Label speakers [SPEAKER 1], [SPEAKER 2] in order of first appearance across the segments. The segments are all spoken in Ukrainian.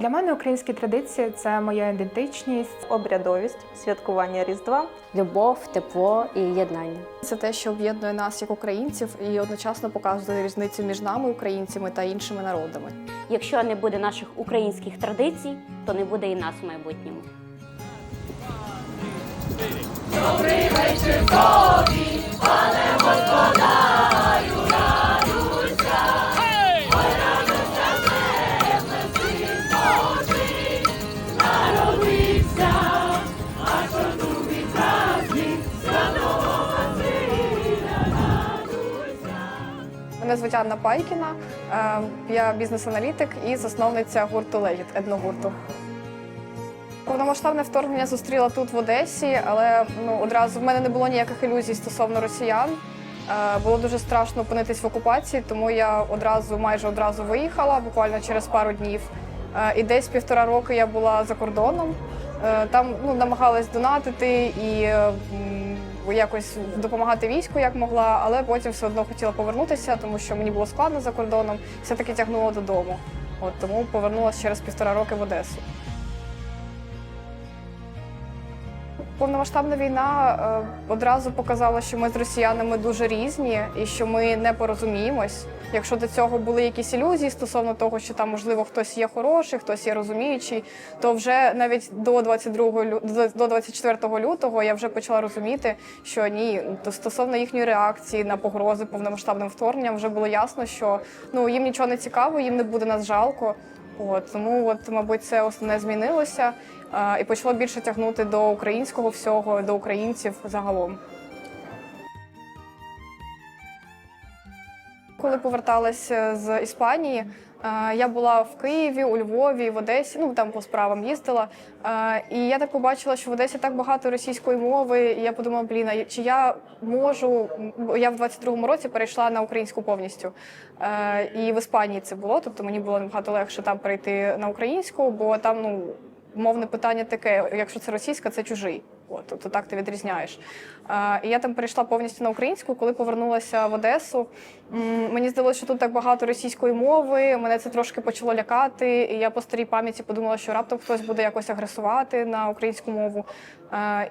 [SPEAKER 1] Для мене українські традиції це моя ідентичність.
[SPEAKER 2] обрядовість, святкування Різдва.
[SPEAKER 3] любов, тепло і єднання.
[SPEAKER 4] Це те, що об'єднує нас як українців, і одночасно показує різницю між нами, українцями та іншими народами.
[SPEAKER 5] Якщо не буде наших українських традицій, то не буде і нас в майбутньому.
[SPEAKER 4] Мене звуть Анна Пайкіна, е, я бізнес-аналітик і засновниця гурту Легіт, етногурту. Повномасштабне вторгнення зустріла тут в Одесі, але ну, одразу в мене не було ніяких ілюзій стосовно росіян. Е, Було дуже страшно опинитись в окупації, тому я одразу, майже одразу виїхала, буквально через пару днів. Е, І десь півтора роки я була за кордоном. Там ну, намагалась донатити і якось допомагати війську як могла, але потім все одно хотіла повернутися, тому що мені було складно за кордоном, все-таки тягнуло додому. От тому повернулася через півтора роки в Одесу. Повномасштабна війна е, одразу показала, що ми з росіянами дуже різні і що ми не порозуміємось. Якщо до цього були якісь ілюзії стосовно того, що там можливо хтось є хороший, хтось є розуміючий, то вже навіть до 22 лю- до 24 лютого я вже почала розуміти, що ні, то стосовно їхньої реакції на погрози повномасштабним вторгненням, вже було ясно, що ну їм нічого не цікаво, їм не буде нас жалко. От тому, от, мабуть, це основне змінилося а, і почало більше тягнути до українського всього, до українців загалом. Коли поверталася з Іспанії, е, я була в Києві, у Львові, в Одесі, ну там по справам їздила. Е, І я так побачила, що в Одесі так багато російської мови. І я подумала, блін, чи я можу. Я в 22-му році перейшла на українську повністю. Е, І в Іспанії це було, тобто мені було набагато легше там перейти на українську, бо там ну. Мовне питання таке: якщо це російська, це чужий. От, тобто так ти відрізняєш. І я там перейшла повністю на українську, коли повернулася в Одесу. Мені здалося, що тут так багато російської мови. Мене це трошки почало лякати. І я по старій пам'яті подумала, що раптом хтось буде якось агресувати на українську мову.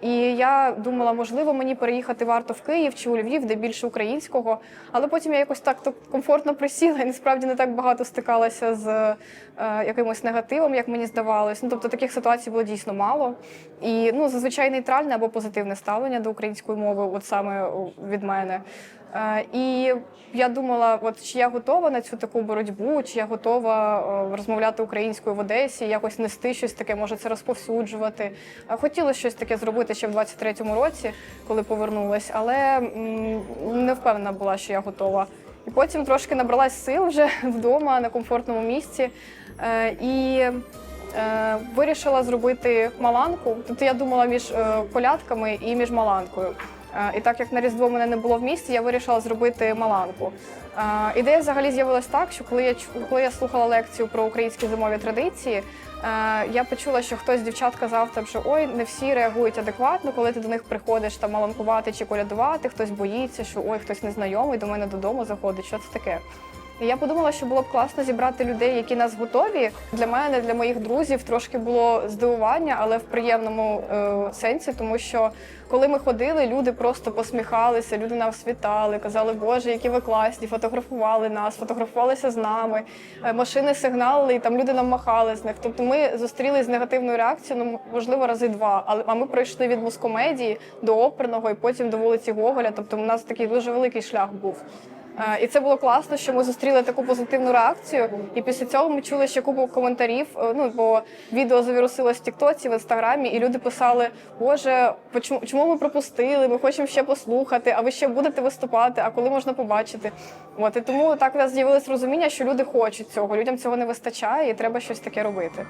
[SPEAKER 4] І я думала, можливо, мені переїхати варто в Київ чи у Львів, де більше українського. Але потім я якось так комфортно присіла і насправді не так багато стикалася з е, якимось негативом, як мені здавалось. Ну тобто таких ситуацій було дійсно мало. І ну зазвичай нейтральне або позитивне ставлення до української мови, от саме від мене. Е, І я думала, от чи я готова на цю таку боротьбу, чи я готова е, розмовляти українською в Одесі, якось нести щось таке, може це розповсюджувати. Е, Хотіла щось таке зробити ще в 23-му році, коли повернулась, але не впевнена була, що я готова. І потім трошки набралась сил вже вдома на комфортному місці. Е, І е, вирішила зробити маланку. Тобто я думала між е, колядками і між маланкою. Е, І так як на Різдво мене не було в місті, я вирішила зробити маланку. Е, Ідея взагалі з'явилась так, що коли я коли я слухала лекцію про українські зимові традиції, е, я почула, що хтось з дівчат казав, там, що ой, не всі реагують адекватно, коли ти до них приходиш там маланкувати чи колядувати, хтось боїться, що ой, хтось незнайомий до мене додому заходить. Що це таке? Я подумала, що було б класно зібрати людей, які нас готові. Для мене, для моїх друзів, трошки було здивування, але в приємному е, сенсі, тому що коли ми ходили, люди просто посміхалися, люди нас вітали, казали, Боже, які ви класні, фотографували нас, фотографувалися з нами. Е, Машини сигналили, і там люди нам махали з них. Тобто ми зустрілись з негативною реакцією, ну можливо, рази два. Але а ми пройшли від мускомедії до оперного і потім до вулиці Гоголя. Тобто, у нас такий дуже великий шлях був. І це було класно, що ми зустріли таку позитивну реакцію. І після цього ми чули ще купу коментарів. е, Ну бо відео завірусилось в Тіктоці, в інстаграмі, і люди писали: Боже, чому ми пропустили? Ми хочемо ще послухати. А ви ще будете виступати? А коли можна побачити? От і тому так у нас з'явилось розуміння, що люди хочуть цього. Людям цього не вистачає, і треба щось таке робити.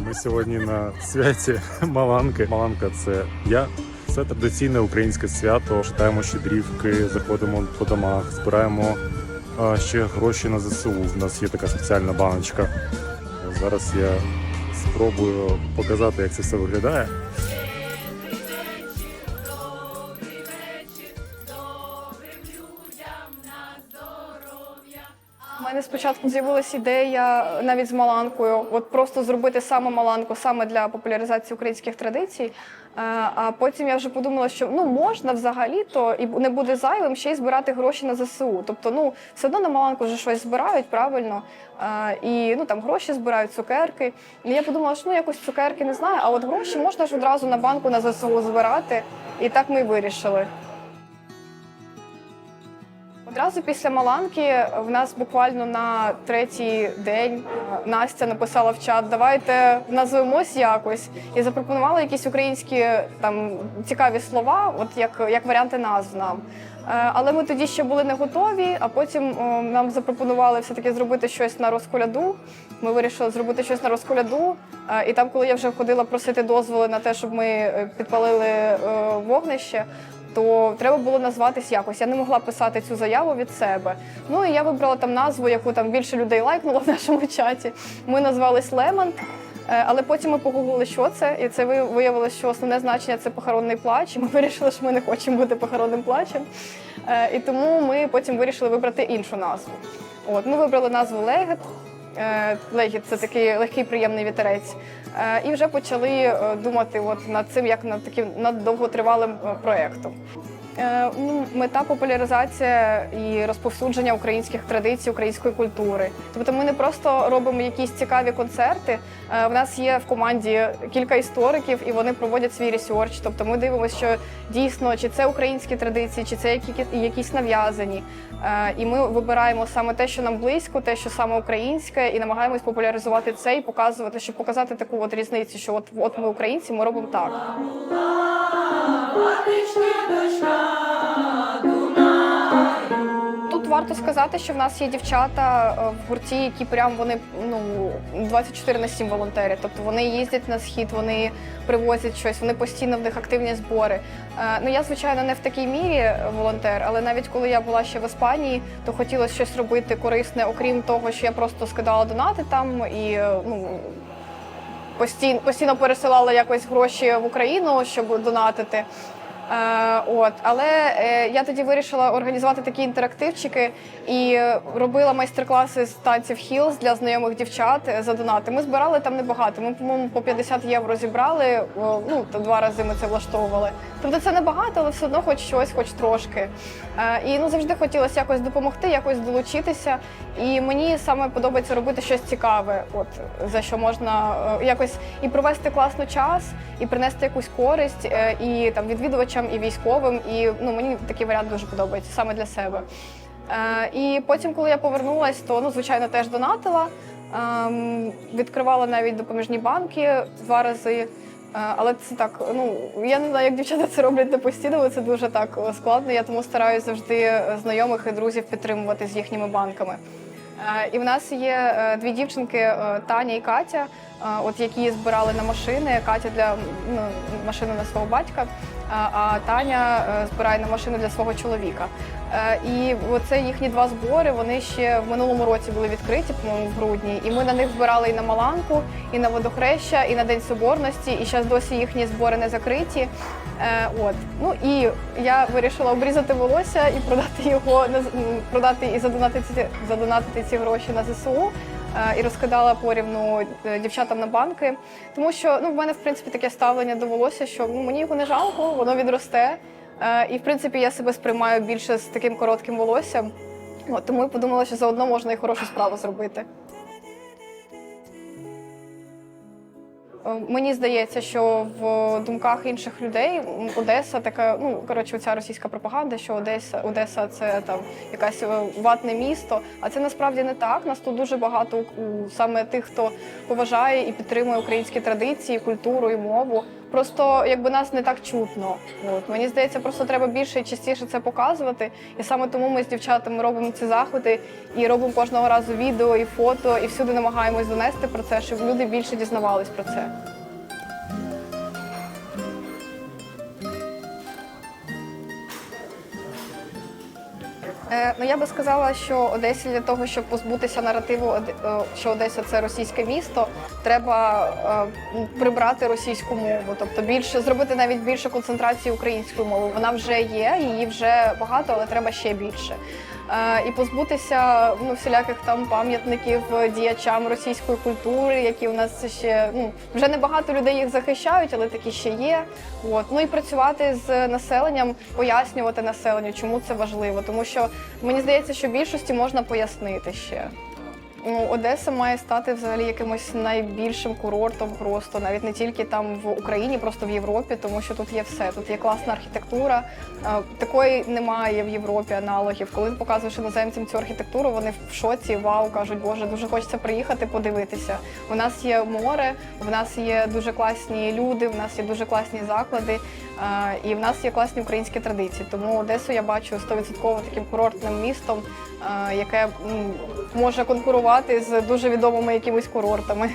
[SPEAKER 6] Ми сьогодні на святі Маланки. Маланка це я. Це традиційне українське свято. Читаємо щедрівки, заходимо по домах, збираємо ще гроші на ЗСУ. У нас є така спеціальна баночка. Зараз я спробую показати, як це все виглядає.
[SPEAKER 4] Мене спочатку з'явилася ідея навіть з маланкою, от просто зробити саме маланку саме для популяризації українських традицій. Е, А потім я вже подумала, що ну можна взагалі то і не буде зайвим ще й збирати гроші на ЗСУ. Тобто, ну все одно на маланку вже щось збирають правильно. Е, І ну там гроші збирають, цукерки. І я подумала, що ну якось цукерки не знаю, а от гроші можна ж одразу на банку на ЗСУ збирати. І так ми вирішили. Одразу після Маланки в нас буквально на третій день е, Настя написала в чат: давайте назвемось якось і запропонувала якісь українські там цікаві слова, от як, як варіанти назв нам. Е, Але ми тоді ще були не готові, а потім о, нам запропонували все-таки зробити щось на розколяду. Ми вирішили зробити щось на розколяду. Е, І там, коли я вже ходила просити дозволи на те, щоб ми е, підпалили е, вогнище, то треба було назватись якось. Я не могла писати цю заяву від себе. Ну і я вибрала там назву, яку там більше людей лайкнуло в нашому чаті. Ми назвались Лемонт. Е, Але потім ми погуглили, що це, і це ви- виявилося, що основне значення це похоронний плач. Ми вирішили, що ми не хочемо бути похоронним плачем. Е, І тому ми потім вирішили вибрати іншу назву. От ми вибрали назву Легет. Е, Легіт це такий легкий приємний вітерець. Е, І вже почали е, думати от над цим як над таким над довготривалим проєктом. Ну, Мета популяризація і розповсюдження українських традицій, української культури. Тобто ми не просто робимо якісь цікаві концерти. е, В нас є в команді кілька істориків, і вони проводять свій ресерч. Тобто ми дивимося, що дійсно чи це українські традиції, чи це які- якісь нав'язані. Е, І ми вибираємо саме те, що нам близько, те, що саме українське, і намагаємось популяризувати це і показувати, щоб показати таку от різницю, що от, от ми українці, ми робимо так. Тут варто сказати, що в нас є дівчата е, в гурті, які прям вони ну 24 на 7 волонтери. Тобто вони їздять на схід, вони привозять щось, вони постійно в них активні збори. Е, Ну я звичайно не в такій мірі волонтер, але навіть коли я була ще в Іспанії, то хотілося щось робити корисне, окрім того, що я просто скидала донати там і е, ну. Постійно, постійно пересилала якось гроші в Україну, щоб донатити. Е, от, але е, я тоді вирішила організувати такі інтерактивчики і робила майстер-класи з танців хілс для знайомих дівчат е, за донати. Ми збирали там небагато. Ми, по-моєму, по 50 євро зібрали. Ну то два рази ми це влаштовували. Тобто це небагато, але все одно хоч щось, хоч трошки. І ну завжди хотілося якось допомогти, якось долучитися. І мені саме подобається робити щось цікаве, от за що можна якось і провести класно час, і принести якусь користь і там відвідувачам, і військовим. І ну мені такий варіант дуже подобається саме для себе. Е, І потім, коли я повернулась, то ну звичайно теж донатила. Ем, Відкривала навіть допоміжні банки два рази. Е, Але це так, ну я не знаю, як дівчата це роблять не постійно, але це дуже так складно. Я тому стараюся завжди е, знайомих і друзів підтримувати з їхніми банками. Е, І в нас є дві дівчинки Таня і Катя, от які збирали на машини. Катя для ну, машини на свого батька, а- Таня е, збирає на машину для свого чоловіка. Е, І оце їхні два збори. Вони ще в минулому році були відкриті, по-моєму, в грудні. І ми на них збирали і на Маланку, і на водохреща, і на День Соборності. І зараз досі їхні збори не закриті. Е, От ну і я вирішила обрізати волосся і продати його продати і задонатити задонатити ці гроші на ЗСУ. Е, І розкидала порівну е, дівчатам на банки, тому що ну в мене в принципі таке ставлення до волосся, що ну мені його не жалко, воно відросте. Е, І в принципі я себе сприймаю більше з таким коротким волоссям. От, тому я подумала, що заодно можна і хорошу справу зробити. Мені здається, що в думках інших людей Одеса така, ну коротше, ця російська пропаганда, що Одеса, Одеса це там якесь е, ватне місто. А це насправді не так. Нас тут дуже багато саме тих, хто поважає і підтримує українські традиції, культуру і мову. Просто якби нас не так чутно. От мені здається, просто треба більше і частіше це показувати. І саме тому ми з дівчатами робимо ці заходи і робимо кожного разу відео і фото, і всюди намагаємось донести про це, щоб люди більше дізнавались про це. Ну я би сказала, що Одесі для того, щоб позбутися наративу, е, що Одеса це російське місто, треба е, прибрати російську мову, тобто більше зробити навіть більше концентрації української мови. Вона вже є, її вже багато, але треба ще більше. Е, і позбутися ну, всіляких там пам'ятників діячам російської культури, які у нас ще ну вже небагато людей їх захищають, але такі ще є. От ну і працювати з населенням, пояснювати населенню, чому це важливо, тому що мені здається, що більшості можна пояснити ще. Ну, Одеса має стати взагалі якимось найбільшим курортом, просто навіть не тільки там в Україні, просто в Європі, тому що тут є все. Тут є класна архітектура. Е, Такої немає в Європі аналогів. Коли ти показуєш іноземцям цю архітектуру, вони в шоці, вау, кажуть, боже, дуже хочеться приїхати, подивитися. У нас є море, в нас є дуже класні люди, в нас є дуже класні заклади, і в нас є класні українські традиції. Тому Одесу я бачу 100% таким курортним містом, яке може конкурувати з дуже відомими якимись курортами.